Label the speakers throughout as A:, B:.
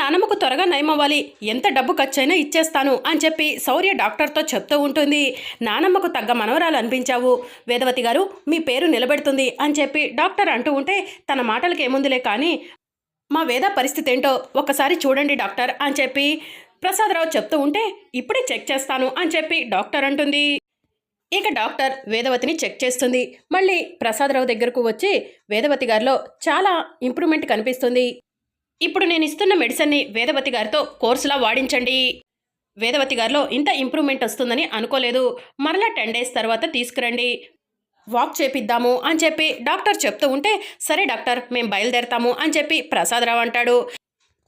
A: నానమ్మకు త్వరగా నయమవ్వాలి. ఎంత డబ్బు ఖర్చైనా ఇచ్చేస్తాను అని చెప్పి శౌర్య డాక్టర్తో చెప్తూ ఉంటుంది. నానమ్మకు తగ్గ మనవరాలు అనిపించావు. వేదవతి గారు మీ పేరు నిలబెడుతుంది అని చెప్పి డాక్టర్ అంటూ ఉంటే తన మాటలకు ఏముందిలే కానీ మా వేద పరిస్థితి ఏంటో ఒకసారి చూడండి డాక్టర్ అని చెప్పి ప్రసాదరావు చెప్తూ ఉంటే ఇప్పుడే చెక్ చేస్తాను అని చెప్పి డాక్టర్ అంటుంది. ఇక డాక్టర్ వేదవతిని చెక్ చేస్తుంది. మళ్ళీ ప్రసాదరావు దగ్గరకు వచ్చి వేదవతి గారిలో చాలా ఇంప్రూవ్మెంట్ కనిపిస్తుంది. ఇప్పుడు నేను ఇస్తున్న మెడిసిన్ని వేదవతి గారితో కోర్సులా వాడించండి. వేదవతి గారిలో ఇంత ఇంప్రూవ్మెంట్ వస్తుందని అనుకోలేదు. మరలా టెన్ డేస్ తర్వాత తీసుకురండి. వాక్ చేపిద్దాము అని చెప్పి డాక్టర్ చెప్తూ ఉంటే సరే డాక్టర్ మేము బయలుదేరతాము అని చెప్పి ప్రసాదరావు అంటాడు.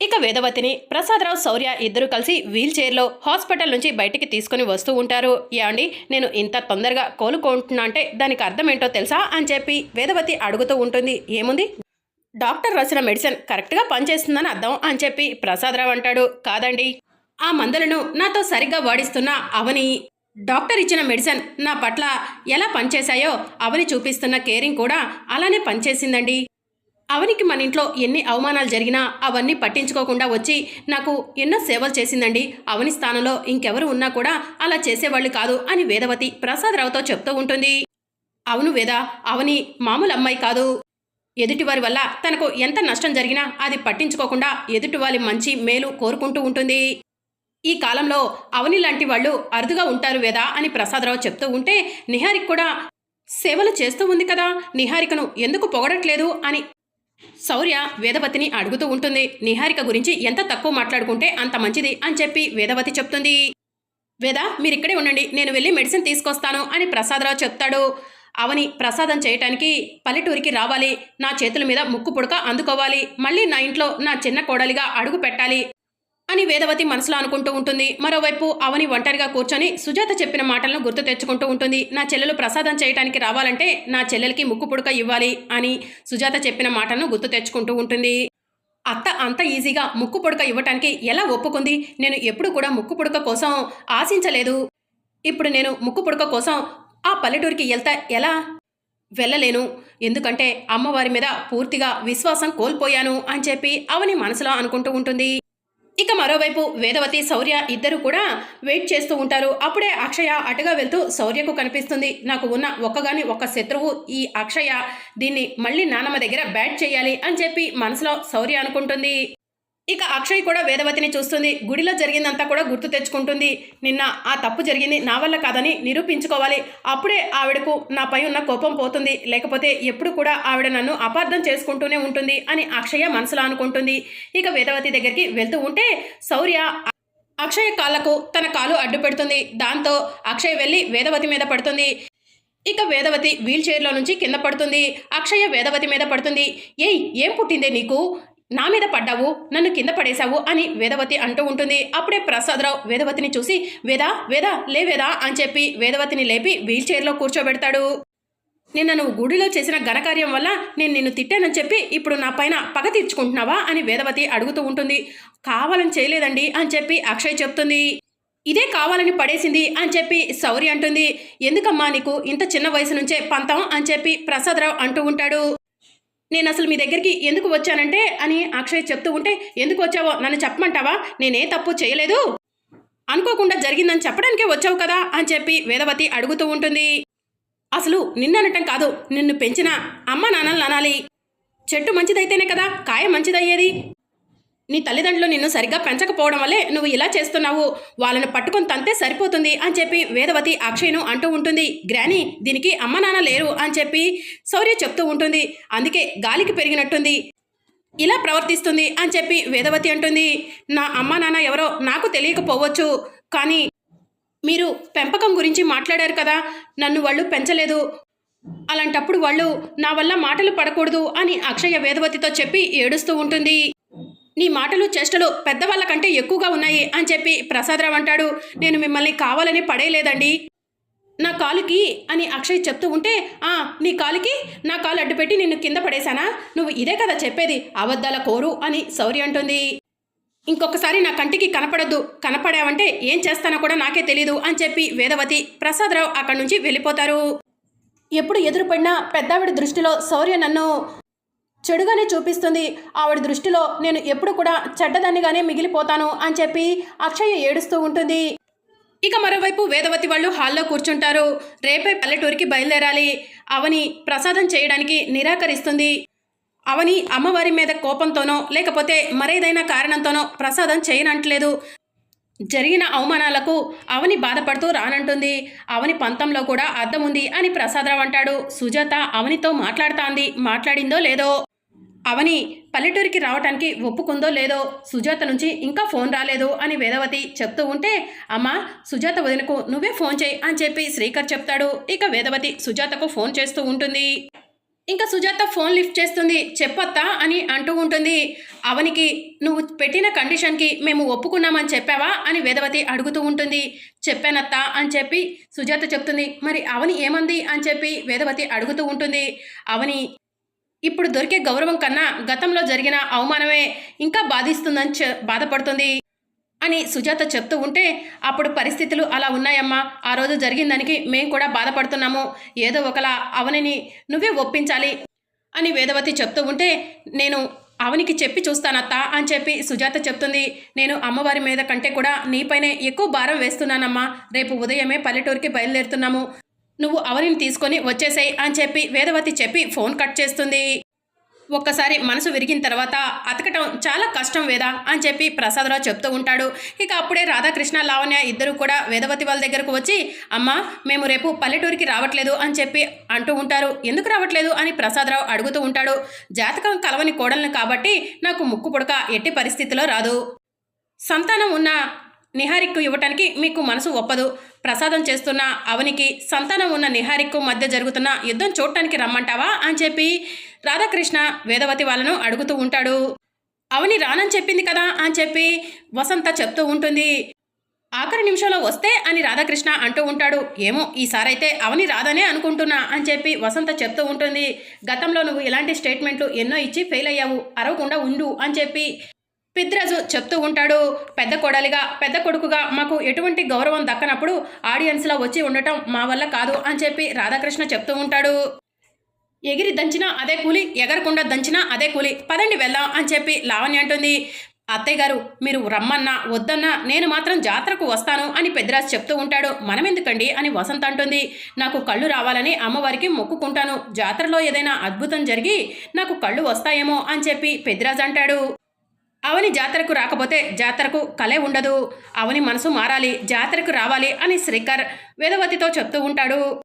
A: ఇక వేదవతిని ప్రసాదరావు శౌర్య ఇద్దరు కలిసి వీల్ చైర్లో హాస్పిటల్ నుంచి బయటికి తీసుకుని వస్తూ ఉంటారు. యాండి నేను ఇంత తొందరగా కోలుకుంటున్నా అంటే దానికి అర్థం ఏంటో తెలుసా అని చెప్పి వేదవతి అడుగుతూ ఉంటుంది. ఏముంది? డాక్టర్ రాసిన మెడిసిన్ కరెక్ట్గా పనిచేస్తుందని అర్థం అని చెప్పి ప్రసాదరావు అంటాడు. కాదండి. ఆ మందులను నాతో సరిగ్గా వాడిస్తున్న అవని డాక్టర్ ఇచ్చిన మెడిసిన్ నా పట్ల ఎలా పనిచేశాయో అవని చూపిస్తున్న కేరింగ్ కూడా అలానే పనిచేసిందండి. అవనికి మన ఇంట్లో ఎన్ని అవమానాలు జరిగినా అవన్నీ పట్టించుకోకుండా వచ్చి నాకు ఎన్నో సేవలు చేసిందండి. అవని స్థానంలో ఇంకెవరు ఉన్నా కూడా అలా చేసేవాళ్ళు కాదు అని వేదవతి ప్రసాదరావుతో చెప్తూ ఉంటుంది. అవును వేద అవని మామూలు అమ్మాయి కాదు. ఎదుటివారి వల్ల తనకు ఎంత నష్టం జరిగినా అది పట్టించుకోకుండా ఎదుటివారి మంచి మేలు కోరుకుంటూ ఉంటుంది. ఈ కాలంలో అవని లాంటి వాళ్ళు అరుదుగా ఉంటారు వేదా అని ప్రసాదరావు చెప్తూ ఉంటే నిహారిక్ కూడా సేవలు చేస్తూ ఉంది కదా నిహారికను ఎందుకు పొగడట్లేదు అని శౌర్య వేదవతిని అడుగుతూ ఉంటుంది. నిహారిక గురించి ఎంత తక్కువ మాట్లాడుకుంటే అంత మంచిది అని చెప్పి వేదవతి చెప్తుంది. వేద మీరు ఇక్కడే ఉండండి నేను వెళ్ళి మెడిసిన్ తీసుకొస్తాను అని ప్రసాదరావు చెప్తాడు. అవని ప్రసాదం చేయటానికి పల్లెటూరికి రావాలి. నా చేతుల మీద ముక్కు పుడక అందుకోవాలి. మళ్ళీ నా ఇంట్లో నా చిన్న కోడలిగా అడుగు పెట్టాలి అని వేదవతి మనసులో అనుకుంటూ ఉంటుంది. మరోవైపు అవని ఒంటరిగా కూర్చొని సుజాత చెప్పిన మాటలను గుర్తు తెచ్చుకుంటూ ఉంటుంది. నా చెల్లెలు ప్రసాదం చేయడానికి రావాలంటే నా చెల్లెలకి ముక్కు పుడక ఇవ్వాలి అని సుజాత చెప్పిన మాటలను గుర్తు తెచ్చుకుంటూ ఉంటుంది. అత్త అంత ఈజీగా ముక్కు పుడక ఇవ్వటానికి ఎలా ఒప్పుకుంది? నేను ఎప్పుడు కూడా ముక్కు పుడక కోసం ఆశించలేదు. ఇప్పుడు నేను ముక్కు పుడక కోసం ఆ పల్లెటూరికి వెళ్తా ఎలా? వెళ్ళలేను. ఎందుకంటే అమ్మవారి మీద పూర్తిగా విశ్వాసం కోల్పోయాను అని చెప్పి అవని మనసులో అనుకుంటూ ఉంటుంది. ఇక మరోవైపు వేదవతి శౌర్య ఇద్దరు కూడా వెయిట్ చేస్తూ ఉంటారు. అప్పుడే అక్షయ అటుగా వెళ్తూ శౌర్యకు కనిపిస్తుంది. నాకు ఉన్న ఒక్కగాని ఒక్క శత్రువు ఈ అక్షయ. దీన్ని మళ్ళీ నానమ్మ దగ్గర బ్యాట్ చేయాలి అని చెప్పి మనసులో శౌర్య అనుకుంటుంది. ఇక అక్షయ్ కూడా వేదవతిని చూస్తుంది. గుడిలో జరిగిందంతా కూడా గుర్తు తెచ్చుకుంటుంది. నిన్న ఆ తప్పు జరిగింది నా వల్ల కాదని నిరూపించుకోవాలి. అప్పుడే ఆవిడకు నాపై ఉన్న కోపం పోతుంది. లేకపోతే ఎప్పుడు కూడా ఆవిడ నన్ను అపార్థం చేసుకుంటూనే ఉంటుంది అని అక్షయ మనసులో అనుకుంటుంది. ఇక వేదవతి దగ్గరికి వెళ్తూ ఉంటే శౌర్య అక్షయ్ కాళ్ళకు తన కాలు అడ్డు పెడుతుంది. దాంతో అక్షయ్ వెళ్ళి వేదవతి మీద పడుతుంది. ఇక వేదవతి వీల్ చైర్లో నుంచి కింద పడుతుంది. అక్షయ వేదవతి మీద పడుతుంది. ఏయ్ ఏం పుట్టిందే నీకు? నా మీద పడ్డావు నన్ను కింద పడేశావు అని వేదవతి అంటూ ఉంటుంది. అప్పుడే ప్రసాదరావు వేదవతిని చూసి వేదా వేదా లే వేదా అని చెప్పి వేదవతిని లేపి వీల్ చైర్లో కూర్చోబెడతాడు. నిన్న నువ్వు గుడిలో చేసిన ఘనకార్యం వల్ల నేను నిన్ను తిట్టానని చెప్పి ఇప్పుడు నా పైన పగ తీర్చుకుంటున్నావా? అని వేదవతి అడుగుతూ ఉంటుంది. కావాలని చేయలేదండి అని చెప్పి అక్షయ్ చెప్తుంది. ఇదే కావాలని పడేసింది అని చెప్పి శౌరి అంటుంది. ఎందుకమ్మా నీకు ఇంత చిన్న వయసు నుంచే పంతం? అని చెప్పి ప్రసాదరావు అంటూ ఉంటాడు. నేను అసలు మీ దగ్గరికి ఎందుకు వచ్చానంటే అని అక్షయ్ చెప్తూ ఉంటే ఎందుకు వచ్చావో? నన్ను చెప్పమంటావా? నేనే తప్పు చేయలేదు. అనుకోకుండా జరిగిందని చెప్పడానికే వచ్చావు కదా? అని చెప్పి వేదవతి అడుగుతూ ఉంటుంది. అసలు నిన్ననటం కాదు. నిన్ను పెంచిన అమ్మ నాన్నలు అనాలి. చెట్టు మంచిదైతేనే కదా కాయ మంచిదయ్యేది. నీ తల్లిదండ్రులు నిన్ను సరిగ్గా పెంచకపోవడం వల్లే నువ్వు ఇలా చేస్తున్నావు. వాళ్ళను పట్టుకొని తంతే సరిపోతుంది అని చెప్పి వేదవతి అక్షయ్ను అంటూ ఉంటుంది. గ్రాని దీనికి అమ్మ నాన్న లేరు అని చెప్పి శౌర్య చెప్తూ ఉంటుంది. అందుకే గాలికి పెరిగినట్టుంది. ఇలా ప్రవర్తిస్తుంది అని చెప్పి వేదవతి అంటుంది. నా అమ్మ నాన్న ఎవరో నాకు తెలియకపోవచ్చు. కానీ మీరు పెంపకం గురించి మాట్లాడారు కదా నన్ను వాళ్ళు పెంచలేదు. అలాంటప్పుడు వాళ్ళు నా వల్ల మాటలు పడకూడదు అని అక్షయ వేదవతితో చెప్పి ఏడుస్తూ ఉంటుంది. నీ మాటలు చేష్టలు పెద్దవాళ్ళ కంటే ఎక్కువగా ఉన్నాయి అని చెప్పి ప్రసాదరావు అంటాడు. నేను మిమ్మల్ని కావాలని పడేయలేదండి. నా కాలుకి అని అక్షయ్ చెప్తూ ఉంటే ఆ నీ కాలుకి? నా కాలు అడ్డుపెట్టి నిన్ను కింద పడేశానా? నువ్వు ఇదే కదా చెప్పేది. అబద్ధాల కోరు అని శౌర్య అంటుంది. ఇంకొకసారి నా కంటికి కనపడద్దు. కనపడావంటే ఏం చేస్తానో కూడా నాకే తెలీదు అని చెప్పి వేదవతి ప్రసాదరావు అక్కడి నుంచి వెళ్ళిపోతారు. ఎప్పుడు ఎదురుపడినా పెద్దావిడ దృష్టిలో శౌర్య నన్ను చెడుగానే చూపిస్తుంది. ఆవిడ దృష్టిలో నేను ఎప్పుడు కూడా చెడ్డదాన్నిగానే మిగిలిపోతాను అని చెప్పి అక్షయ ఏడుస్తూ ఉంటుంది. ఇక మరోవైపు వేదవతి వాళ్ళు హాల్లో కూర్చుంటారు. రేపే పల్లెటూరికి బయలుదేరాలి. అవని ప్రసాదం చేయడానికి నిరాకరిస్తుంది. అవని అమ్మవారి మీద కోపంతోనో లేకపోతే మరేదైనా కారణంతోనో ప్రసాదం చేయనంటలేదు. జరిగిన అవమానాలకు అవని బాధపడుతూ రానంటుంది. అవని పంతంలో కూడా అర్థం ఉంది అని ప్రసాదరావు అంటాడు. సుజాత అవనితో మాట్లాడుతాంది. మాట్లాడిందో లేదో అవని పల్లెటూరికి రావటానికి ఒప్పుకుందో లేదో సుజాత నుంచి ఇంకా ఫోన్ రాలేదు అని వేదవతి చెప్తూ ఉంటే అమ్మా సుజాత వదినకు నువ్వే ఫోన్ చేయి అని చెప్పి శ్రీకర్ చెప్తాడు. ఇక వేదవతి సుజాతకు ఫోన్ చేస్తూ ఉంటుంది. ఇంకా సుజాత ఫోన్ లిఫ్ట్ చేస్తుంది. చెప్పొత్తా అని అంటూ ఉంటుంది. అవనికి నువ్వు పెట్టిన కండిషన్కి మేము ఒప్పుకున్నామని చెప్పావా? అని వేదవతి అడుగుతూ ఉంటుంది. చెప్పానత్తా అని చెప్పి సుజాత చెప్తుంది. మరి అవని ఏమంది? అని చెప్పి వేదవతి అడుగుతూ ఉంటుంది. అవని ఇప్పుడు దొరికే గౌరవం కన్నా గతంలో జరిగిన అవమానమే ఇంకా బాధిస్తుందని బాధపడుతుంది అని సుజాత చెప్తూ ఉంటే అప్పుడు పరిస్థితులు అలా ఉన్నాయమ్మా. ఆ రోజు జరిగిందానికి మేము కూడా బాధపడుతున్నాము. ఏదో ఒకలా అవనిని నువ్వే ఒప్పించాలి అని వేదవతి చెప్తూ ఉంటే నేను అవనికి చెప్పి చూస్తానత్తా అని చెప్పి సుజాత చెప్తుంది. నేను అమ్మవారి మీద కంటే కూడా నీపైనే ఎక్కువ భారం వేస్తున్నానమ్మా. రేపు ఉదయమే పల్లెటూరికి బయలుదేరుతున్నాము. నువ్వు అవనిని తీసుకొని వచ్చేసాయి అని చెప్పి వేదవతి చెప్పి ఫోన్ కట్ చేస్తుంది. ఒక్కసారి మనసు విరిగిన తర్వాత అతకటం చాలా కష్టం వేదా అని చెప్పి ప్రసాదరావు చెప్తూ ఉంటాడు. ఇక అప్పుడే రాధాకృష్ణ లావణ్య ఇద్దరు కూడా వేదవతి వాళ్ళ దగ్గరకు వచ్చి అమ్మా మేము రేపు పల్లెటూరికి రావట్లేదు అని చెప్పి అంటూ ఉంటారు. ఎందుకు రావట్లేదు? అని ప్రసాదరావు అడుగుతూ ఉంటాడు. జాతకం కలవని కోడలను కాబట్టి నాకు ముక్కు పుడక ఎట్టి పరిస్థితిలో రాదు. సంతానం ఉన్న నిహారిక్కు ఇవ్వటానికి మీకు మనసు ఒప్పదు. ప్రసాదం చేస్తున్న అవనికి సంతానం ఉన్న నిహారిక్కు మధ్య జరుగుతున్న యుద్ధం చూడటానికి రమ్మంటావా అని చెప్పి రాధాకృష్ణ వేదవతి వాళ్ళను అడుగుతూ ఉంటాడు. అవని రానని చెప్పింది కదా అని చెప్పి వసంత చెప్తూ ఉంటుంది. ఆఖరి నిమిషంలో వస్తే అని రాధాకృష్ణ అంటూ ఉంటాడు. ఏమో ఈసారైతే అవని రాదనే అనుకుంటున్నా అని చెప్పి వసంత చెప్తూ ఉంటుంది. గతంలో నువ్వు ఇలాంటి స్టేట్మెంట్లు ఎన్నో ఇచ్చి ఫెయిల్ అయ్యావు. అరవకుండా ఉండు అని చెప్పి పిద్రాజు చెప్తూ ఉంటాడు పెద్ద కొడలిగా పెద్ద కొడుకుగా మాకు ఎటువంటి గౌరవం దక్కనప్పుడు ఆడియన్స్లో వచ్చి ఉండటం మా వల్ల కాదు అని చెప్పి రాధాకృష్ణ చెప్తూ ఉంటాడు. ఎగిరి దంచినా అదే కూలి ఎగరకుండా దంచినా అదే కూలి. పదండి వెళ్దాం అని చెప్పి లావణ్య అంటుంది. అత్తయ్య గారు మీరు రమ్మన్నా వద్దన్నా నేను మాత్రం జాతరకు వస్తాను అని పెద్దరాజు చెప్తూ ఉంటాడు. మనం ఎందుకండి అని వసంత అంటుంది. నాకు కళ్ళు రావాలని అమ్మవారికి మొక్కుకుంటాను. జాతరలో ఏదైనా అద్భుతం జరిగి నాకు కళ్ళు వస్తాయేమో అని చెప్పి పెద్దరాజు అంటాడు. అవని జాతరకు రాకపోతే జాతరకు కలే ఉండదు. అవని మనసు మారాలి జాతరకు రావాలి అని శ్రీకర్ వేదవతితో చెప్తూ ఉంటాడు.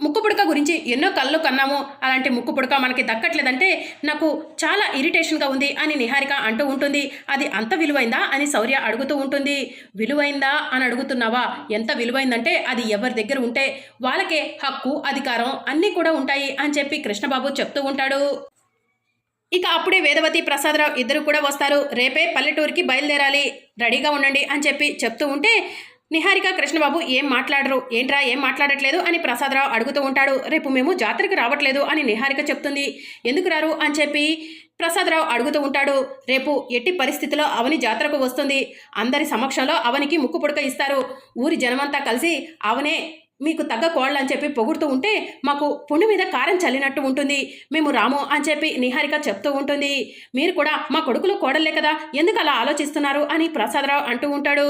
A: ముక్కు పుడక గురించి ఎన్నో కళ్ళు కన్నాము. అలాంటి ముక్కు పుడక మనకి దక్కట్లేదంటే నాకు చాలా ఇరిటేషన్గా ఉంది అని నిహారిక అంటూ ఉంటుంది. అది అంత విలువైందా అని శౌర్య అడుగుతూ ఉంటుంది. విలువైందా అని అడుగుతున్నావా? ఎంత విలువైందంటే అది ఎవరి దగ్గర ఉంటే వాళ్ళకే హక్కు అధికారం అన్నీ కూడా ఉంటాయి అని చెప్పి కృష్ణబాబు చెప్తూ ఉంటాడు. ఇక అప్పుడే వేదవతి ప్రసాదరావు ఇద్దరు కూడా వస్తారు. రేపే పల్లెటూరికి బయలుదేరాలి. రెడీగా ఉండండి అని చెప్పి చెప్తూ ఉంటే నిహారిక కృష్ణబాబు ఏం మాట్లాడరు? ఏంట్రా? ఏం మాట్లాడట్లేదు? అని ప్రసాదరావు అడుగుతూ ఉంటాడు. రేపు మేము జాతరకు రావట్లేదు అని నిహారిక చెప్తుంది. ఎందుకు రారు? అని చెప్పి ప్రసాదరావు అడుగుతూ ఉంటాడు. రేపు ఎట్టి పరిస్థితిలో అవని జాతరకు వస్తుంది. అందరి సమక్షంలో అవనికి ముక్కు పుడక ఇస్తారు. ఊరి జనమంతా కలిసి అవనే మీకు తగ్గ కోళ్ళు అని చెప్పి పొగుడుతూ ఉంటే మాకు పుండు మీద కారం చల్లినట్టు ఉంటుంది. మేము రాము అని చెప్పి నిహారిక చెప్తూ ఉంటుంది. మీరు కూడా మా కొడుకులు కోడలే కదా ఎందుకు అలా ఆలోచిస్తున్నారు అని ప్రసాదరావు అంటూ ఉంటాడు.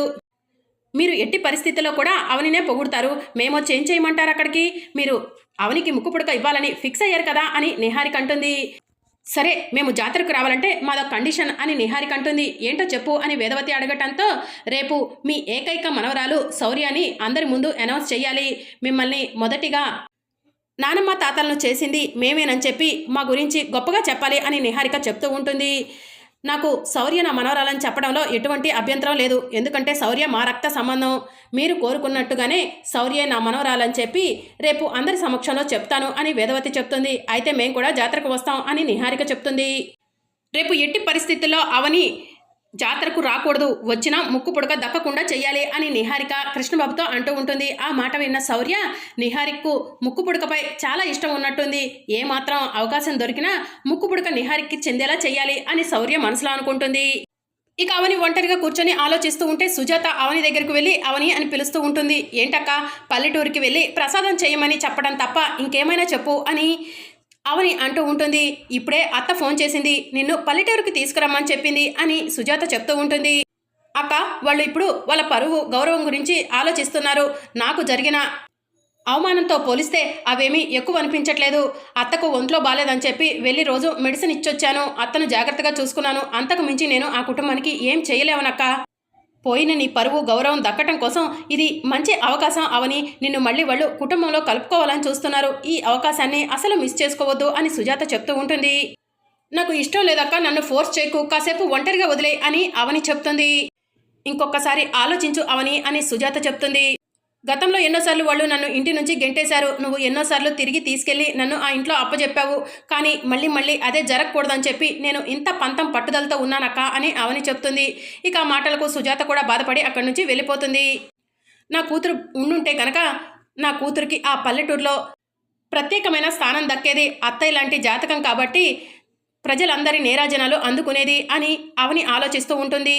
A: మీరు ఎట్టి పరిస్థితుల్లో కూడా అవనినే పొగుడుతారు. మేము చేంజ్ చేయమంటారు అక్కడికి? మీరు అవనికి ముక్కు పుడక ఇవ్వాలని ఫిక్స్ అయ్యారు కదా అని నిహారిక అంటుంది. సరే మేము జాతరకు రావాలంటే మాదో కండిషన్ అని నిహారిక అంటుంది. ఏంటో చెప్పు అని వేదవతి అడగటంతో రేపు మీ ఏకైక మనవరాలు శౌర్యాని అందరి ముందు అనౌన్స్ చేయాలి. మిమ్మల్ని మొదటిగా నానమ్మ తాతలను చేసింది మేమేనని చెప్పి మా గురించి గొప్పగా చెప్పాలి అని నిహారిక చెప్తూ ఉంటుంది. నాకు శౌర్య నా మనవరాలని చెప్పడంలో ఎటువంటి అభ్యంతరం లేదు. ఎందుకంటే శౌర్య మా రక్త సంబంధం. మీరు కోరుకున్నట్టుగానే శౌర్య నా మనవరాలని చెప్పి రేపు అందరి సమక్షంలో చెప్తాను అని వేదవతి చెప్తుంది. అయితే మేము కూడా జాతరకు వస్తాం అని నిహారిక చెప్తుంది. రేపు ఎట్టి పరిస్థితుల్లో అవని జాతరకు రాకూడదు. వచ్చినా ముక్కు పుడక దక్కకుండా చెయ్యాలి అని నిహారిక కృష్ణబాబుతో అంటూ ఉంటుంది. ఆ మాట విన్న శౌర్య నిహారిక్కు ముక్కు పుడకపై చాలా ఇష్టం ఉన్నట్టుంది. ఏ మాత్రం అవకాశం దొరికినా ముక్కు పుడక నిహారిక్కి చెందేలా చెయ్యాలి అని శౌర్య మనసులో అనుకుంటుంది. ఇక అవని ఒంటరిగా కూర్చొని ఆలోచిస్తూ ఉంటే సుజాత అవని దగ్గరకు వెళ్ళి అవని అని పిలుస్తూ ఉంటుంది. ఏంటక్క? పల్లెటూరికి వెళ్ళి ప్రసాదం చేయమని చెప్పడం తప్ప ఇంకేమైనా చెప్పు అని అవని అంటూ ఉంటుంది. ఇప్పుడే అత్త ఫోన్ చేసింది. నిన్ను పల్లెటూరుకి తీసుకురమ్మని చెప్పింది అని సుజాత చెప్తూ ఉంటుంది. అక్క వాళ్ళు ఇప్పుడు వాళ్ళ పరువు గౌరవం గురించి ఆలోచిస్తున్నారు. నాకు జరిగిన అవమానంతో పోలిస్తే అవేమీ ఎక్కువ అనిపించట్లేదు. అత్తకు ఒంట్లో బాలేదని చెప్పి వెళ్ళి రోజు మెడిసిన్ ఇచ్చొచ్చాను. అత్తను జాగ్రత్తగా చూసుకున్నాను. అంతకు మించి నేను ఆ కుటుంబానికి ఏం చేయలేవనక్క. పోయిన నీ పరువు గౌరవం దక్కటం కోసం ఇది మంచి అవకాశం అవని నిన్ను మళ్ళీ వాళ్ళు కుటుంబంలో కలుపుకోవాలని చూస్తున్నారు. ఈ అవకాశాన్ని అసలు మిస్ చేసుకోవద్దు అని సుజాత చెప్తూ ఉంటుంది. నాకు ఇష్టం లేదక్క నన్ను ఫోర్స్ చేయకు కాసేపు ఒంటరిగా వదిలే అని అవని చెప్తుంది. ఇంకొకసారి ఆలోచించు అవని అని సుజాత చెప్తుంది. గతంలో ఎన్నోసార్లు వాళ్ళు నన్ను ఇంటి నుంచి గెంటేశారు. నువ్వు ఎన్నోసార్లు తిరిగి తీసుకెళ్ళి నన్ను ఆ ఇంట్లో అప్పచెప్పావు కానీ మళ్ళీ మళ్ళీ అదే జరగకూడదని చెప్పి నేను ఇంత పంతం పట్టుదలతో ఉన్నానక్క అని అవని చెప్తుంది. ఇక ఆ మాటలకు సుజాత కూడా బాధపడి అక్కడి నుంచి వెళ్ళిపోతుంది. నా కూతురు ఉండుంటే కనుక నా కూతురికి ఆ పల్లెటూరులో ప్రత్యేకమైన స్థానం దక్కేది. అత్తయ్య లాంటి జాతకం కాబట్టి ప్రజలందరి నేరాజనాలు అందుకునేది అని అవని ఆలోచిస్తూ ఉంటుంది.